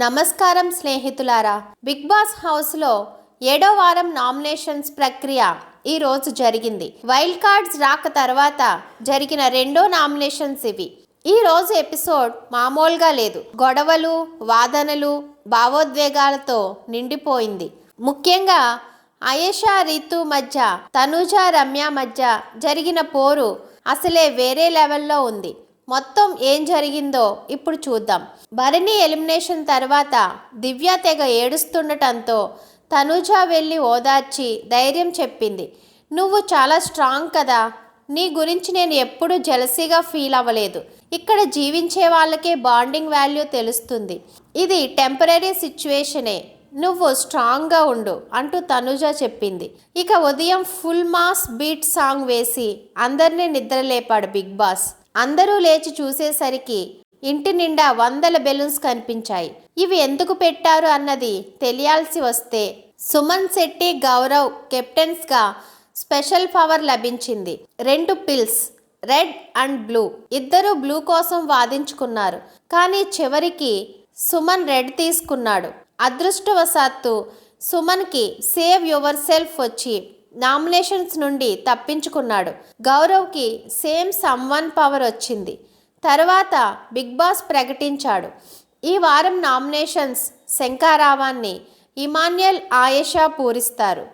నమస్కారం స్నేహితులారా big boss హౌస్లో ఏడో వారం నామినేషన్స్ ప్రక్రియ ఈ రోజు జరిగింది. వైల్డ్ కార్డ్స్ రాక తర్వాత జరిగిన రెండో నామినేషన్స్ ఇవి. ఈ రోజు ఎపిసోడ్ మామూలుగా లేదు. గొడవలు వాదనలు భావోద్వేగాలతో నిండిపోయింది. ముఖ్యంగా అయేషా రీతు మధ్య తనుజ రమ్య మధ్య జరిగిన పోరు అసలే వేరే లెవెల్లో ఉంది. మొత్తం ఏం జరిగిందో ఇప్పుడు చూద్దాం. భరణి ఎలిమినేషన్ తర్వాత దివ్య తెగ ఏడుస్తుండటంతో తనూజ వెళ్ళి ఓదార్చి ధైర్యం చెప్పింది. నువ్వు చాలా స్ట్రాంగ్ కదా. నీ గురించి నేను ఎప్పుడూ జెలసీగా ఫీల్ అవ్వలేదు. ఇక్కడ జీవించే వాళ్ళకే బాండింగ్ వాల్యూ తెలుస్తుంది. ఇది టెంపరీ సిచ్యువేషనే. నువ్వు స్ట్రాంగ్గా ఉండు అంటూ తనుజ చెప్పింది. ఇక ఉదయం ఫుల్ మాస్ బీట్ సాంగ్ వేసి అందరినీ నిద్రలేపాడు బిగ్ బాస్. అందరూ లేచి చూసేసరికి ఇంటి నిండా వందల బెలూన్స్ కనిపించాయి. ఇవి ఎందుకు పెట్టారు అన్నది తెలియాల్సి వస్తే సుమన్ శెట్టి గౌరవ్ కెప్టెన్స్గా స్పెషల్ పవర్ లభించింది. రెండు పిల్స్ రెడ్ అండ్ బ్లూ. ఇద్దరు బ్లూ కోసం వాదించుకున్నారు. కానీ చివరికి సుమన్ రెడ్ తీసుకున్నాడు. అదృష్టవశాత్తు సుమన్కి సేవ్ యువర్ సెల్ఫ్ వచ్చి నామినేషన్స్ నుండి తప్పించుకున్నాడు. గౌరవ్కి సేమ్ సమ్వన్ పవర్ వచ్చింది. తర్వాత బిగ్ బాస్ ప్రకటించాడు. ఈ వారం నామినేషన్స్ శంకారావాన్ని ఇమాన్యుయల్ ఆయేషా పూరిస్తారు.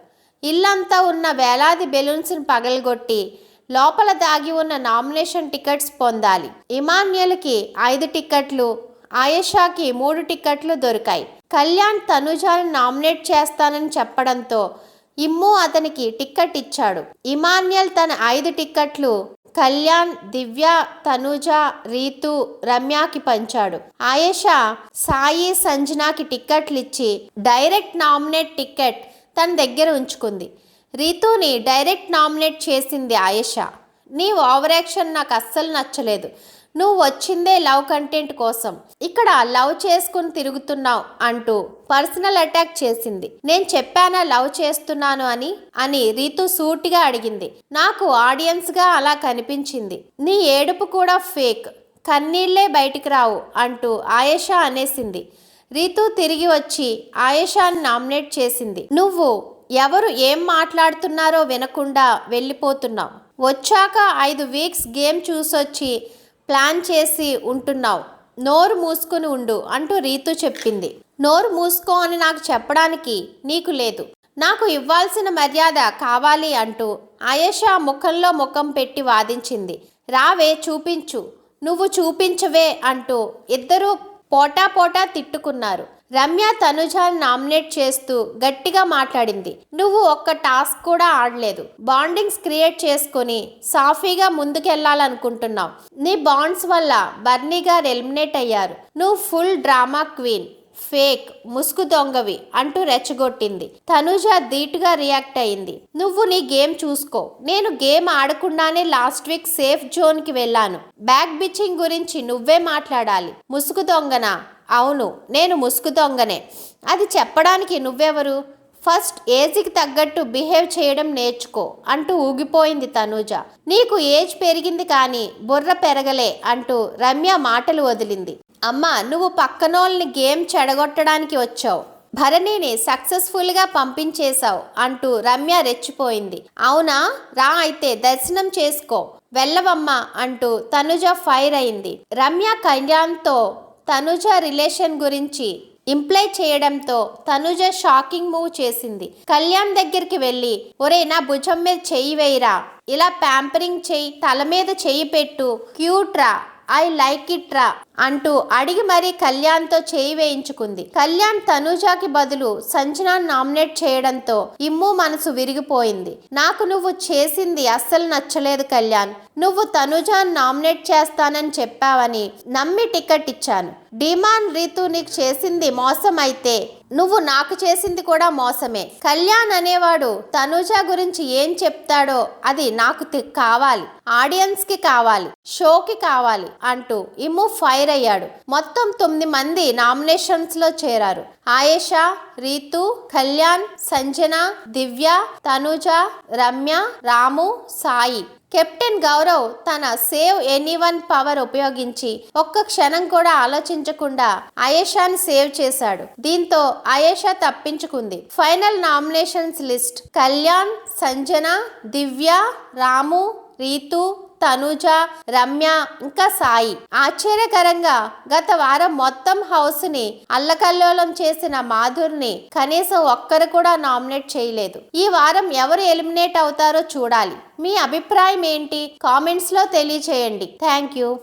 ఇల్లంతా ఉన్న వేలాది బెలూన్స్ని పగలగొట్టి లోపల దాగి ఉన్న నామినేషన్ టికెట్స్ పొందాలి. ఇమాన్యుల్కి ఐదు టికెట్లు ఆయేషాకి మూడు టికెట్లు దొరికాయి. కళ్యాణ్ తనుజాని నామినేట్ చేస్తానని చెప్పడంతో ఇమ్ము అతనికి టిక్కెట్ ఇచ్చాడు. ఇమాన్యల్ తన ఐదు టిక్కెట్లు కళ్యాణ్ దివ్య తనుజ రీతు రమ్యకి పంచాడు. ఆయేషా సాయి సంజనాకి టిక్కెట్లు ఇచ్చి డైరెక్ట్ నామినేట్ టిక్కెట్ తన దగ్గర ఉంచుకుంది. రీతుని డైరెక్ట్ నామినేట్ చేసింది ఆయేషా. నీ ఓవర్ యాక్షన్ నాకు అస్సలు నచ్చలేదు. నువ్వు వచ్చిందే లవ్ కంటెంట్ కోసం. ఇక్కడ లవ్ చేసుకుని తిరుగుతున్నావు అంటూ పర్సనల్ అటాక్ చేసింది. నేను చెప్పానా లవ్ చేస్తున్నాను అని? అని రీతు సూటిగా అడిగింది. నాకు ఆడియన్స్గా అలా కనిపించింది. నీ ఏడుపు కూడా ఫేక్. కన్నీళ్ళే బయటికి రావు అంటూ ఆయేషా అనేసింది. రీతు తిరిగి వచ్చి ఆయేషాని నామినేట్ చేసింది. నువ్వు ఎవరు ఏం మాట్లాడుతున్నారో వినకుండా వెళ్ళిపోతున్నావు. వచ్చాక ఐదు వీక్స్ గేమ్ చూసొచ్చి ప్లాన్ చేసి ఉంటున్నావు. నోరు మూసుకుని ఉండు అంటూ రీతు చెప్పింది. నోరు మూసుకో అని నాకు చెప్పడానికి నీకు లేదు. నాకు ఇవ్వాల్సిన మర్యాద కావాలి అంటూ ఆయేషా ముఖంలో ముఖం పెట్టి వాదించింది. రావే చూపించు. నువ్వు చూపించవే అంటూ ఇద్దరూ పోటా పోటా తిట్టుకున్నారు. రమ్య తనుజ నామినేట్ చేస్తూ గట్టిగా మాట్లాడింది. నువ్వు ఒక్క టాస్క్ కూడా ఆడలేదు. బాండింగ్స్ క్రియేట్ చేసుకొని సాఫీగా ముందుకెళ్ళాలనుకుంటున్నావు. నీ బాండ్స్ వల్ల బర్నీ గారు ఎలిమినేట్ అయ్యారు. నువ్వు ఫుల్ డ్రామా క్వీన్. ఫేక్ ముసుగు దొంగవి అంటూ రెచ్చగొట్టింది. తనుజ ధీటుగా రియాక్ట్ అయింది. నువ్వు నీ గేమ్ చూసుకో. నేను గేమ్ ఆడకుండానే లాస్ట్ వీక్ సేఫ్ జోన్కి వెళ్ళాను. బ్యాక్ బిచ్చింగ్ గురించి నువ్వే మాట్లాడాలి. ముసుగు దొంగనా? అవును నేను ముసుగు దొంగనే. అది చెప్పడానికి నువ్వెవరు? ఫస్ట్ ఏజ్కి తగ్గట్టు బిహేవ్ చేయడం నేర్చుకో అంటూ ఊగిపోయింది తనూజ. నీకు ఏజ్ పెరిగింది కానీ బుర్ర పెరగలే అంటూ రమ్య మాటలు వదిలింది. అమ్మా నువ్వు పక్కనోళ్ళని గేమ్ చెడగొట్టడానికి వచ్చావు. భరణిని సక్సెస్ఫుల్గా పంపించేశావు అంటూ రమ్య రెచ్చిపోయింది. అవునా? రా అయితే దర్శనం చేసుకో. వెళ్ళవమ్మా అంటూ తనుజ ఫైర్ అయింది. రమ్య కళ్యాణ్తో తనుజ రిలేషన్ గురించి ఇంప్లై చేయడంతో తనుజ షాకింగ్ మూవ్ చేసింది. కళ్యాణ్ దగ్గరికి వెళ్ళి ఒరే నా భుజం మీద చెయ్యి వేయిరా. ఇలా ప్యాంపరింగ్ చెయ్యి తల మీద చెయ్యి పెట్టు. క్యూట్ రా. ఐ లైక్ ఇట్ రా అంటూ అడిగి మరీ కళ్యాణ్తో చేయి వేయించుకుంది. కళ్యాణ్ తనూజాకి బదులు సంజనాన్ని నామినేట్ చేయడంతో ఇమ్ము మనసు విరిగిపోయింది. నాకు నువ్వు చేసింది అస్సలు నచ్చలేదు కళ్యాణ్. నువ్వు తనుజాన్ నామినేట్ చేస్తానని చెప్పావని నమ్మి టికెట్ ఇచ్చాను. డిమాన్ రీతు నీకు చేసింది మోసం అయితే నువ్వు నాకు చేసింది కూడా మోసమే. కళ్యాణ్ అనేవాడు తనుజ గురించి ఏం చెప్తాడో అది నాకు కావాలి. ఆడియన్స్కి కావాలి షోకి కావాలి అంటూ ఇమ్ము ఫైర్ అయ్యాడు. మొత్తం తొమ్మిది మంది నామినేషన్స్లో చేరారు. ఆయేషా రీతు కళ్యాణ్ సంజన దివ్య తనుజ రమ్య రాము సాయి. కెప్టెన్ గౌరవ్ తన సేవ్ ఎనీవన్ పవర్ ఉపయోగించి ఒక్క క్షణం కూడా ఆలోచించకుండా అయేషాని సేవ్ చేశాడు. దీంతో Ayesha తప్పించుకుంది. Final nominations list Kalyan Sanjana Divya Ramu Ritu Tanuja Ramya ఇంకా సాయి. ఆశ్చర్యకరంగా గత వారం మొత్తం హౌస్ని అల్లకల్లోలం చేసిన మాధుర్ని కనీసం ఒక్కరు కూడా నామినేట్ చేయలేదు. ఈ వారం ఎవరు ఎలిమినేట్ అవుతారో చూడాలి. మీ అభిప్రాయం ఏంటి? కామెంట్స్లో తెలియచేయండి. Thank you.